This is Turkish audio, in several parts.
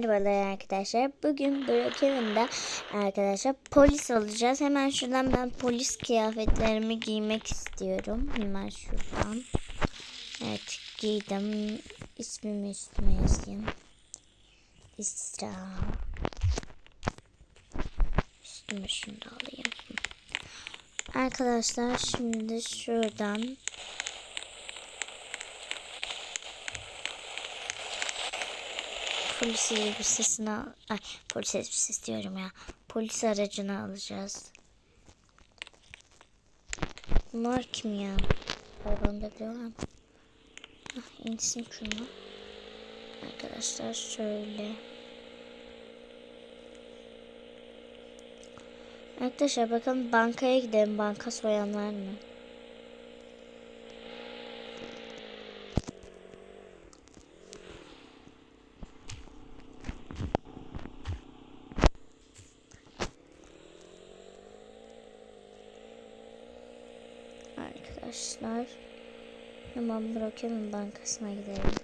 Merhabalar arkadaşlar. Bugün Brookhaven'da arkadaşlar polis olacağız. Hemen şuradan ben polis kıyafetlerimi giymek istiyorum. Hemen şuradan. Evet giydim. İsmimi üstüme yazayım. İsra. Üstüme şunu da alayım. Arkadaşlar şimdi şuradan polis elbisesini ay polis elbisesi diyorum ya. Polis aracını alacağız. Bunlar kim ya? Arabanı biliyorlar mı? Ah, insin şunu arkadaşlar şöyle. Arkadaşlar bakın bankaya gidelim. Banka soyan var mı Arkadaşlar hemen Brookhaven Bankası'na gidelim.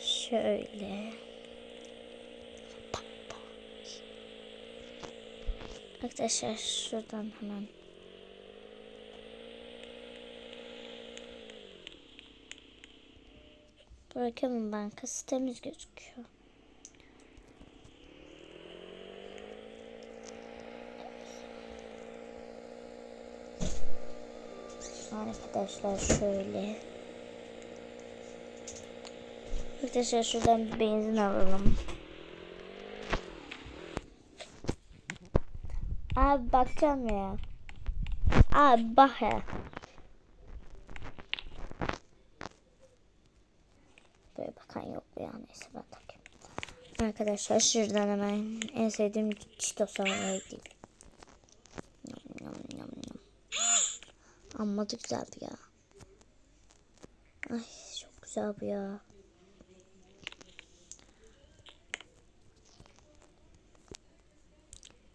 Şöyle. Arkadaşlar şuradan hemen Brookhaven Bankası temiz gözüküyor. Arkadaşlar şöyle. Arkadaşlar şuradan bir benzin alalım. Abi bakacağım ya. Abi bak ya. Böyle bakan yok ya neyse ben takayım. Arkadaşlar şuradan hemen en sevdiğim çitos almayı değil. Amma da güzel bu ya. Ay çok güzel bu ya.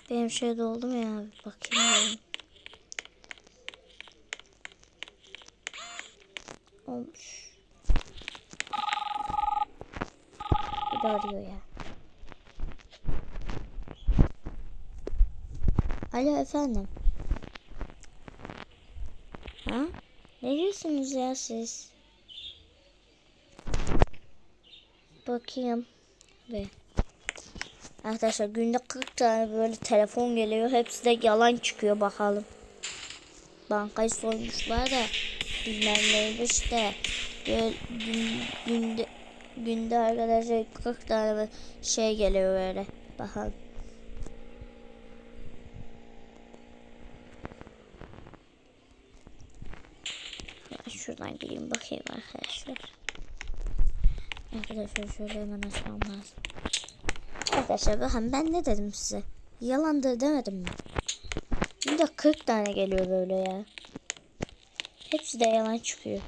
Benim şey doldu mu ya? Bakayım. Olmuş. Bir de arıyor ya. Alo efendim. Ha? Ne diyorsunuz ya siz? Bakayım. Ve Arkadaşlar günde 40 tane böyle telefon geliyor. Hepsi de yalan çıkıyor bakalım. Bankayı soymuşlar da bilmem neymiş de böyle gün, günde günde arkadaşlar 40 tane şey geliyor böyle. Bakalım. Ben şuradan gireyim bakayım arkadaşlar. Arkadaşlar şöyle hemen açmam lazım. Arkadaşlar bakın ben ne dedim size? Yalandır demedim mi? Bir de 40 tane geliyor böyle ya. Hepsi de yalan çıkıyor.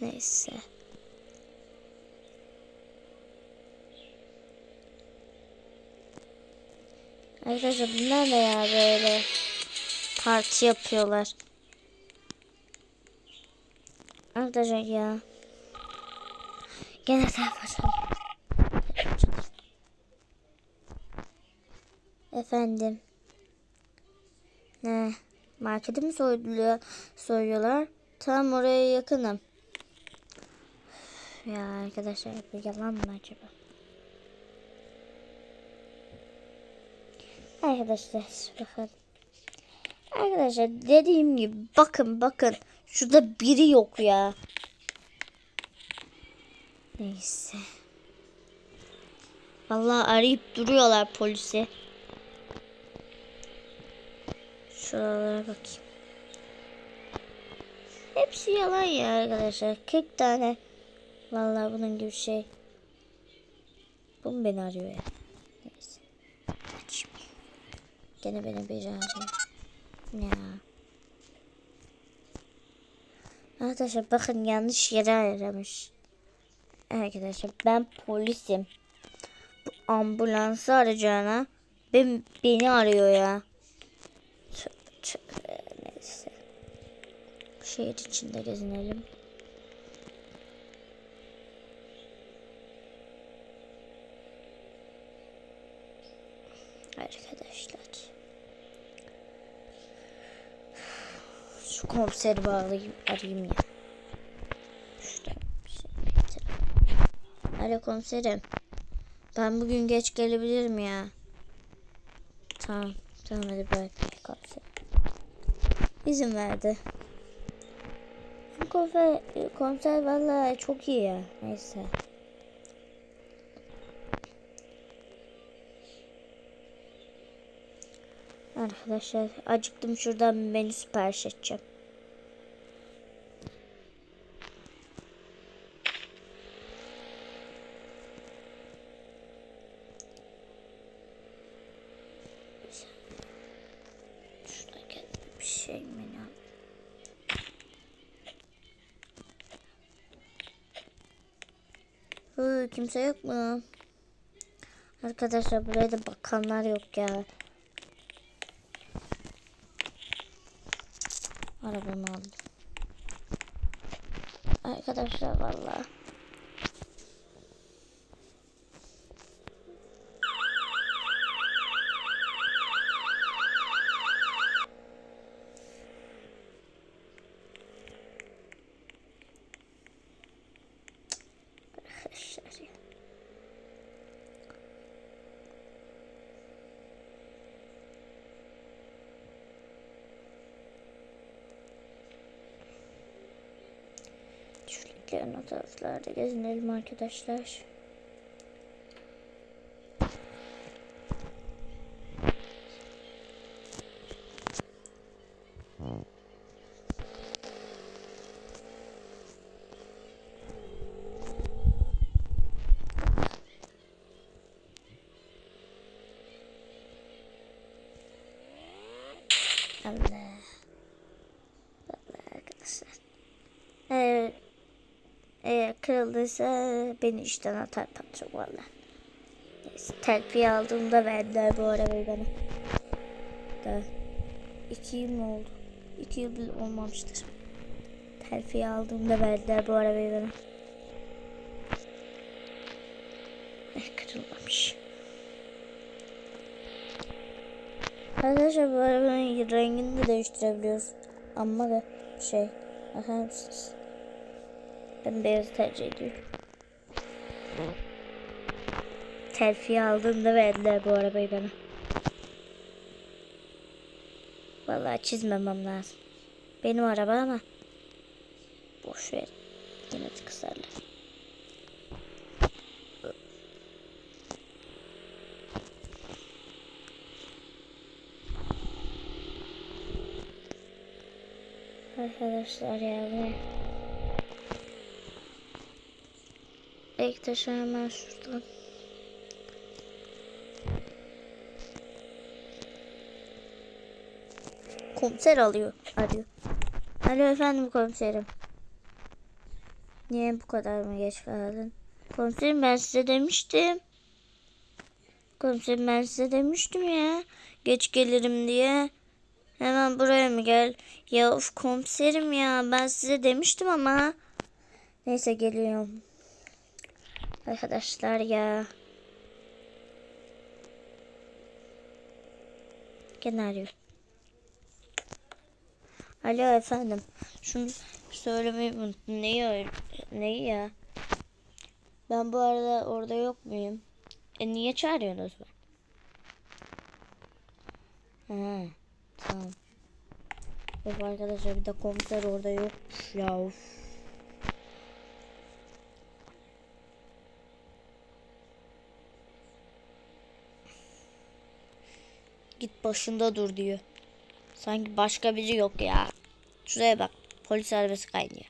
Neyse. Arkadaşlar bunlar ne ya böyle parti yapıyorlar. Arkadaşlar ya. Gene telefon Efendim. Ne? Marketi mi soyuluyor, soyuyorlar? Tam oraya yakınım. Ya arkadaşlar bu yalan mı acaba? Arkadaşlar bakın. Arkadaşlar dediğim gibi bakın bakın. Şurada biri yok ya. Neyse. Vallahi arayıp duruyorlar polisi. Şuralara bakayım. Hepsi yalan ya arkadaşlar. 40 tane. Vallahi bunun gibi şey. Bu mu beni arıyor ya? Neyse. Açayım. Gene beni biri arıyor. Ya. Arkadaşlar bakın yanlış yere aramış. Arkadaşlar ben polisim. Bu ambulansı arayacağına ben, beni arıyor ya. Tövbe tövbe. Neyse. Şehir içinde gezinelim. Arkadaşlar. Şu komiseri bağlayayım, arayayım ya. Şurada bir şey getirelim. Alo komiserim. Ben bugün geç gelebilirim ya. Tamam. Tamam hadi bırak komiserim. İzin verdi. Komiser, komiser valla çok iyi ya. Neyse. Arkadaşlar acıktım şuradan menü sipariş edeceğim. Şuradan kendime bir şey menü alayım. Hı, kimse yok mu? Arkadaşlar buraya da bakanlar yok ya. Arabamı aldım. Arkadaşlar vallahi. Arkadaşlar ya. Şuradaki o taraflarda gezinelim arkadaşlar. Allah arkadaşlar. Evet. Eğer kırıldıysa beni işten atar patron valla. Neyse terfi aldığımda verdiler bu arabayı bana. Da iki yıl mı oldu? İki yıl bile olmamıştır. Terfi aldığımda verdiler bu arabayı bana. Eh, kırılmamış. Arkadaşlar bu arabanın rengini de değiştirebiliyoruz. Ama şey, bakar mısınız? Ben beyaz tercih ediyorum. Terfi aldığımda verdiler bu arabayı bana. Vallahi çizmemem lazım. Benim araba ama boş ver. Yine kısarlar. Arkadaşlar ya bu İlk taşı hemen şuradan. Komiser alıyor. Arıyor. Alo efendim komiserim. Niye bu kadar mı geç kaldın? Komiserim ben size demiştim. Komiserim ben size demiştim ya. Geç gelirim diye. Hemen buraya mı gel? Ya of komiserim ya ben size demiştim ama. Neyse geliyorum. Arkadaşlar ya. Gene arıyor. Alo efendim. Şunu söylemeyi unuttum. Neyi, neyi ya? Ben bu arada orada yok muyum? E niye çağırıyorsunuz beni? Ha, tamam. Yok arkadaşlar bir de komiser orada yokmuş ya. Of. Git başında dur diyor. Sanki başka biri yok ya. Şuraya bak. Polis arabası kaynıyor.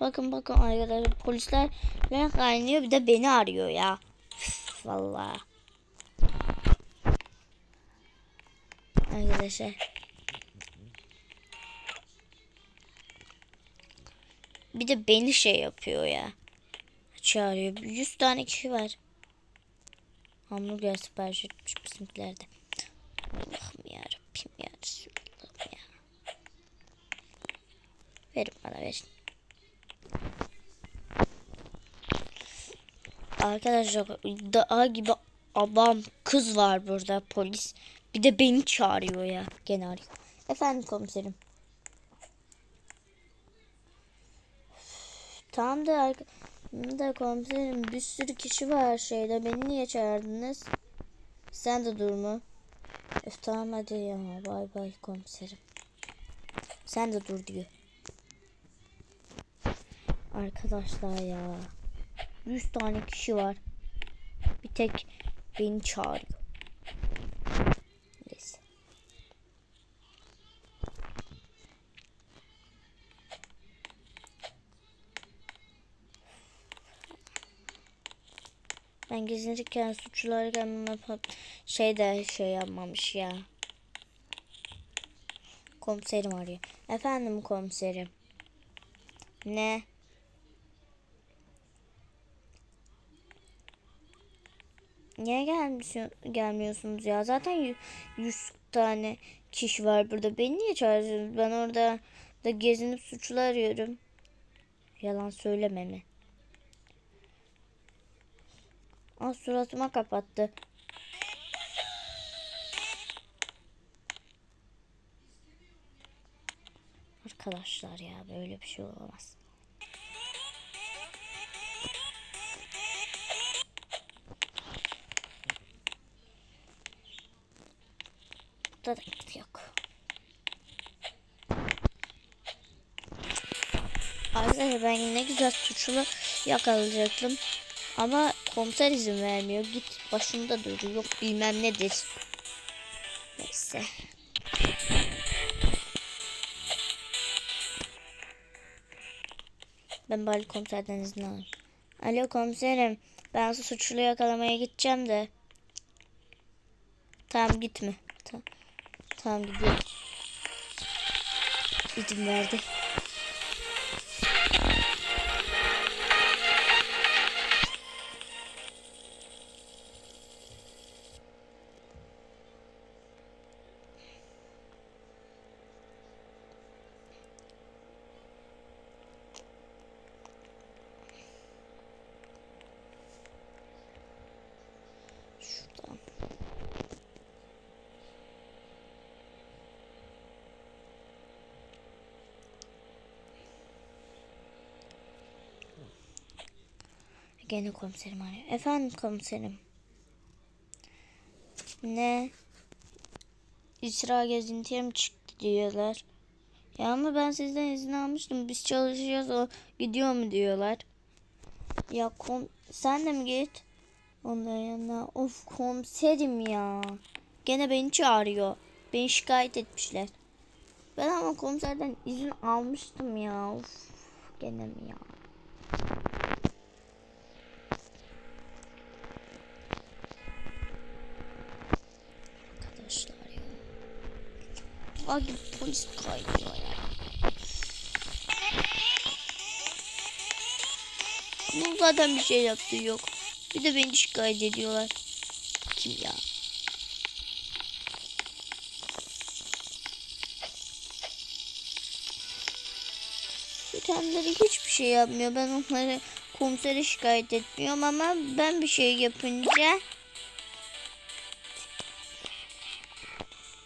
Bakın bakın arkadaşlar polisler ne kaynıyor bir de beni arıyor ya. Üf, Vallahi. Arkadaşlar. Bir de beni şey yapıyor ya. Çağırıyor. 100 tane kişi var hamburger sipariş etmiş bizimkilerde. Allah'ım yarabbim ya Resulallah'ım ya. Verin bana verin. Arkadaşlar daha gibi abam kız var burada polis. Bir de beni çağırıyor ya. Gene arıyor. Efendim komiserim. Tamam da arkadaşlar da komiserim bir sürü kişi var şeyde. Beni niye çağırdınız? Sen de durma. Öf tamam hadi ya. Bay bay komiserim. Sen de dur diyor. Arkadaşlar ya. 100 tane kişi var. Bir tek beni çağırıyor. Neyse. Ben gezinirken suçlular gelmeme şey de şey yapmamış ya. Komiserim arıyor. Efendim komiserim. Ne? Niye gelmiyorsun, gelmiyorsunuz ya? Zaten 100 tane kişi var burada. Beni niye çağırıyorsunuz? Ben orada da gezinip suçlu arıyorum. Yalan söyleme mi? Aa, suratıma kapattı. Arkadaşlar ya böyle bir şey olamaz. Burada da yok. Arkadaşlar ben ne güzel suçlu yakalayacaktım. Ama komiser izin vermiyor. Git başında dur. Yok bilmem nedir. Neyse. Ben bari komiserden izin alayım. Alo komiserim. Ben suçlu yakalamaya gideceğim de. Tamam gitme. Tamam, tamam gidiyorum. İzin verdi. Gene komiserim arıyor. Efendim komiserim. Ne? İsra gezintiye mi çıktı diyorlar. Ya ama ben sizden izin almıştım. Biz çalışıyoruz o gidiyor mu diyorlar. Ya kom sen de mi git? Onların yanına. Of komiserim ya. Gene beni çağırıyor. Beni şikayet etmişler. Ben ama komiserden izin almıştım ya. Of gene mi ya? Arkadaşlar ya. Hadi polis kaynıyor ya. Bunun zaten bir şey yaptığı yok. Bir de beni şikayet ediyorlar. Kim ya? Kendileri hiçbir şey yapmıyor. Ben onları komisere şikayet etmiyorum ama ben bir şey yapınca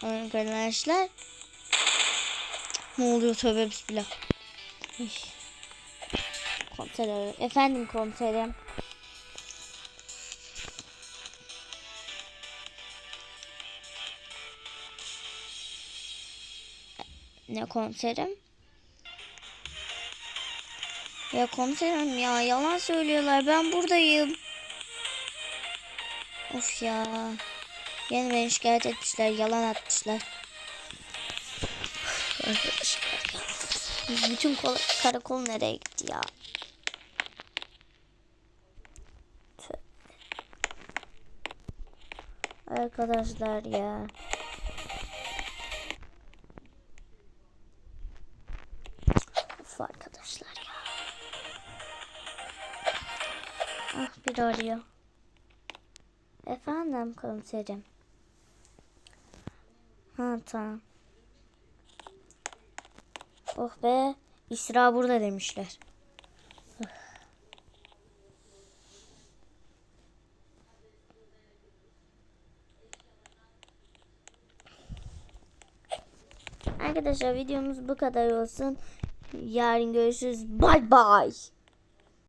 Arkadaşlar ne oluyor tövbe bismillah. Ay. Komiser arıyor. Efendim komiserim. Ne komiserim? Ya komiserim ya yalan söylüyorlar. Ben buradayım. Of ya. Yine beni şikayet etmişler. Yalan atmışlar. Arkadaşlar. Bütün kol, karakol nereye gitti ya? Arkadaşlar ya. Of arkadaşlar ya. Ah bir arıyor. Efendim komiserim. Ha tamam. Oh be İsra burada demişler. Arkadaşlar videomuz bu kadar olsun. Yarın görüşürüz. Bay bay.